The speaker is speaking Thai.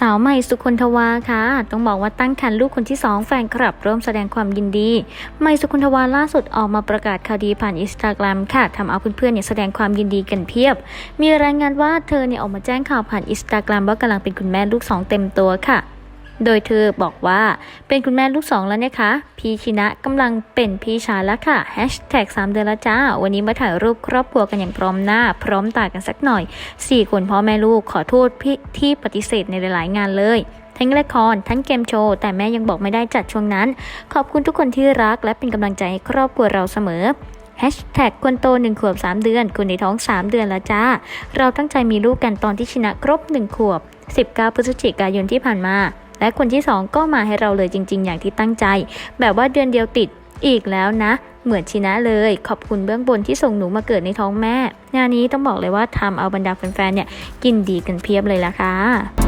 สาวใหม่สุคนทวาค่ะ ต้องบอกว่าตั้งครรภ์ลูกคนที่ 2 แฟนคลับร่วมแสดงความยินดี ใหม่สุคนทวาล่าสุดออกมาประกาศข่าวดีผ่านอินสตาแกรมค่ะทำเอาเพื่อนๆเนี่ยแสดงความยินดีกันเพียบ มีรายงานว่าเธอเนี่ยออกมาแจ้งข่าวผ่านอินสตาแกรมว่ากำลังเป็นคุณแม่ลูกสองเต็มตัวค่ะ โดยเธอบอกว่าเป็นคุณแม่ลูกสองแล้วนะคะพี่ชินะกำลังเป็นพี่ชายแล้วค่ะแฮชแท็กสามเดือนล้วจ้า วันนี้มาถ่ายรูปครอบครัวกันอย่างพร้อมหน้า พร้อมตากันสักหน่อย 4 คนพ่อแม่ลูกขอโทษพี่ที่ปฏิเสธในหลายๆงานเลยทั้งละครทั้งเกมโชว์แต่แม่ยังบอกไม่ได้จัดช่วงนั้น ขอบคุณทุกคนที่รักและเป็นกำลังใจให้ครอบครัวเราเสมอแฮชแท็กคนโต1ขวบ 3 เดือนคนในท้อง 3 เดือนแล้วจ้า เราตั้งใจมีลูกกันตอนที่ชนะครบ 1 ขวบ 19 พฤศจิกายนที่ผ่านมา และคนที่ 2 ก็มาให้เราเลยจริง ๆ อย่างที่ตั้งใจ แบบว่าเดือนเดียวติดอีกแล้วนะ เหมือนชินะเลย ขอบคุณเบื้องบนที่ส่งหนูมาเกิดในท้องแม่ งานนี้ต้องบอกเลยว่าทำเอาบรรดาแฟนๆเนี่ยกินดีกันเพียบเลยล่ะค่ะ